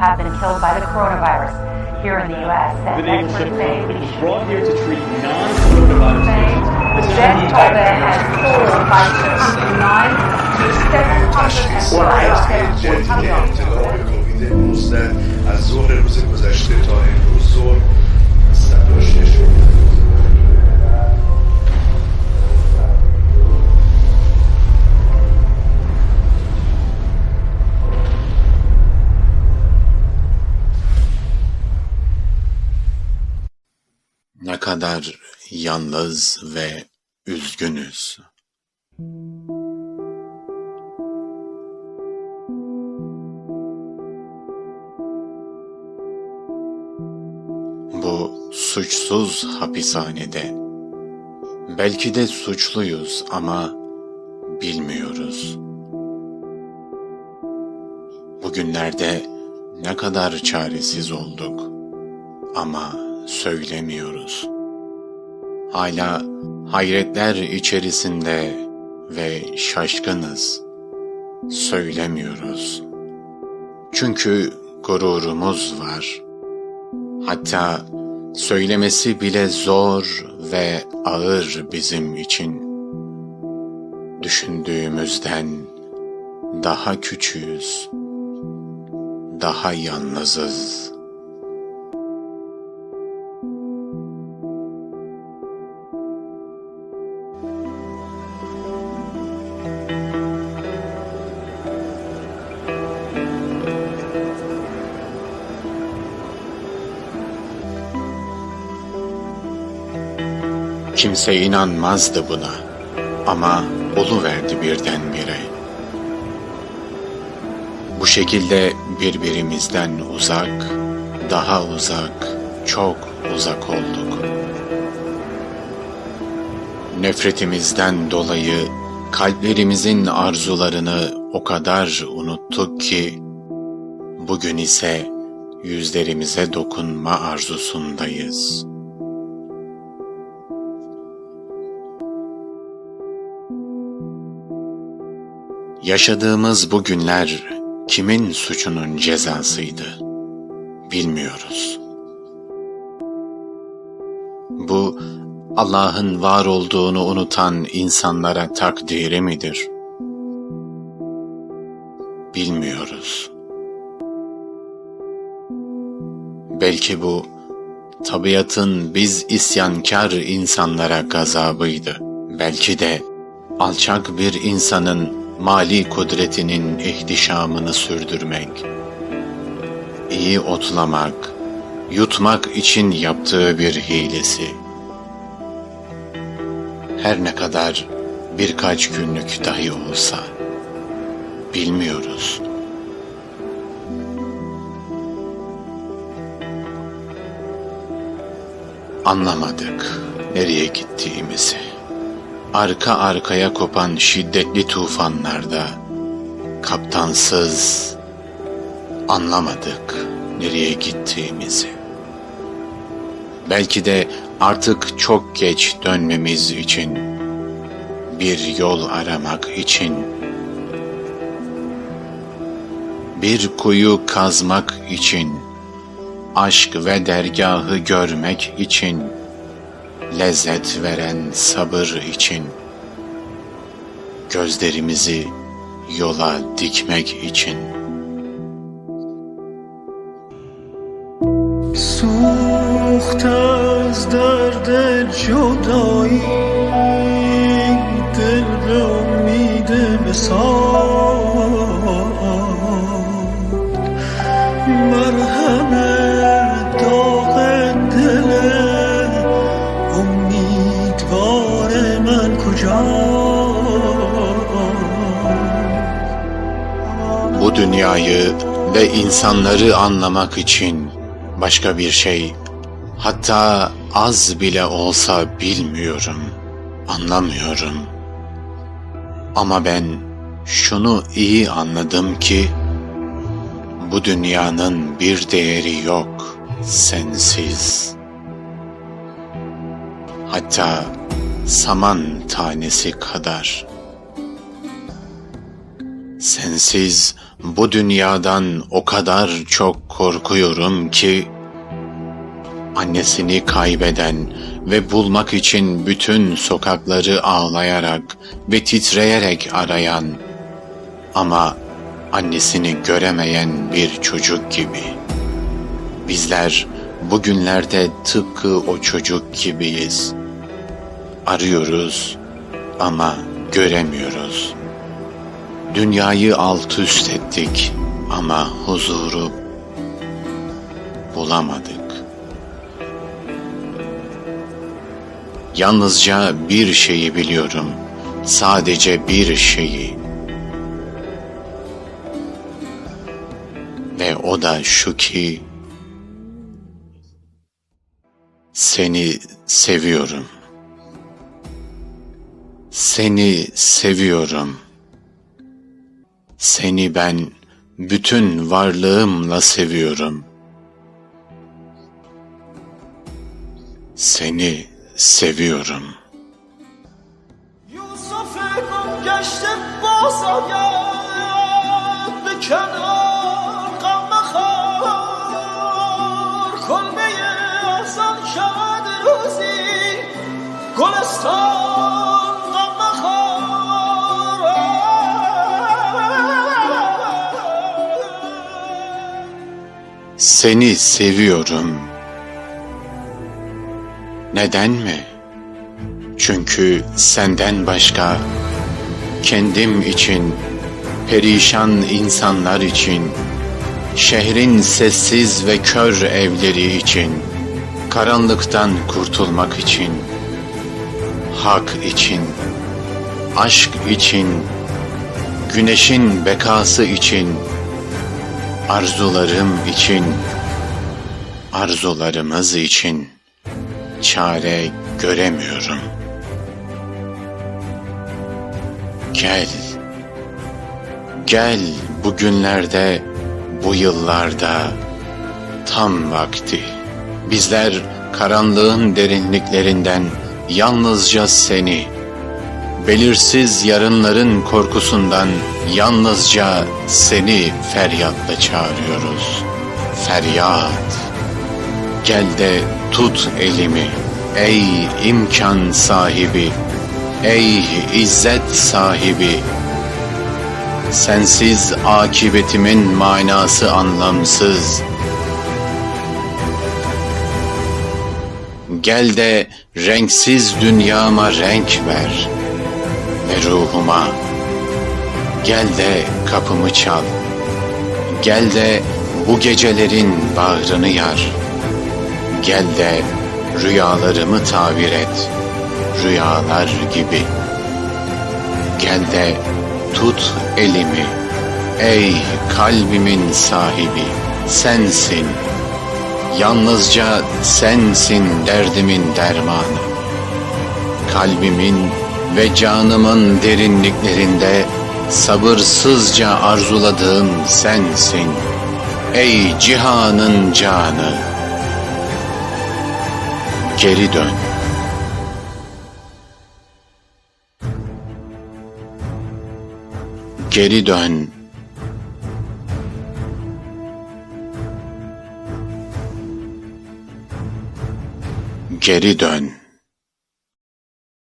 have been killed by the coronavirus here in the U.S. And the naval ship was brought here to treat non-coronavirus patients. The death toll there has fallen by 209 to 700. What I to to the Ne kadar yalnız ve üzgünüz. Bu suçsuz hapishanede. Belki de suçluyuz ama bilmiyoruz. Bugünlerde ne kadar çaresiz olduk ama söylemiyoruz. Hala hayretler içerisinde ve şaşkınız. Söylemiyoruz. Çünkü gururumuz var. Hatta söylemesi bile zor ve ağır bizim için. Düşündüğümüzden daha küçüğüz. Daha yalnızız. Kimse inanmazdı buna ama oluverdi birdenbire. Bu şekilde birbirimizden uzak, daha uzak, çok uzak olduk. Nefretimizden dolayı kalplerimizin arzularını o kadar unuttuk ki bugün ise yüzlerimize dokunma arzusundayız.'' Yaşadığımız bu günler kimin suçunun cezasıydı? Bilmiyoruz. Bu Allah'ın var olduğunu unutan insanlara takdiri midir? Bilmiyoruz. Belki bu tabiatın biz isyankar insanlara gazabıydı. Belki de alçak bir insanın mali kudretinin ihtişamını sürdürmek, iyi otlamak, yutmak için yaptığı bir hilesi. Her ne kadar birkaç günlük dahi olsa, bilmiyoruz. Anlamadık nereye gittiğimizi arka arkaya kopan şiddetli tufanlarda kaptansız anlamadık nereye gittiğimizi. Belki de artık çok geç dönmemiz için bir yol aramak için bir kuyu kazmak için aşk ve dergahı görmek için lezzet veren sabır için, gözlerimizi yola dikmek için. سوخت از درد جدایی دل به امید وصال Bu dünyayı ve insanları anlamak için başka bir şey, hatta az bile olsa bilmiyorum, anlamıyorum. Ama ben şunu iyi anladım ki, bu dünyanın bir değeri yok sensiz. Hatta saman tanesi kadar. Sensiz bu dünyadan o kadar çok korkuyorum ki annesini kaybeden ve bulmak için bütün sokakları ağlayarak ve titreyerek arayan ama annesini göremeyen bir çocuk gibi. Bizler bugünlerde tıpkı o çocuk gibiyiz. Arıyoruz ama göremiyoruz. Dünyayı alt üst ettik ama huzuru bulamadık. Yalnızca bir şeyi biliyorum. Sadece bir şeyi. Ve o da şu ki seni seviyorum. Seni seviyorum. Seni ben bütün varlığımla seviyorum. Seni seviyorum. Yusuf'u geçtim bozaya bir kenar kalmakar Kulmeye azan şamadır uzi Gülistan Seni seviyorum. Neden mi? Çünkü senden başka kendim için, perişan insanlar için, şehrin sessiz ve kör evleri için, karanlıktan kurtulmak için, hak için, aşk için, güneşin bekası için, arzularım için, arzularımız için çare göremiyorum. Gel, gel bugünlerde, bu yıllarda tam vakti. Bizler karanlığın derinliklerinden yalnızca seni, belirsiz yarınların korkusundan yalnızca seni feryatla çağırıyoruz. Feryat. Gel de tut elimi ey imkan sahibi, ey izzet sahibi. Sensiz akibetimin manası anlamsız. Gel de renksiz dünyama renk ver ve ruhuma. Gel de kapımı çal. Gel de bu gecelerin bağrını yar. Gel de rüyalarımı tabir et. Rüyalar gibi. Gel de tut elimi. Ey kalbimin sahibi sensin. Yalnızca sensin derdimin dermanı. Kalbimin ve canımın derinliklerinde sabırsızca arzuladığım sensin. Ey cihanın canı. Geri dön. Geri dön. Geri dön.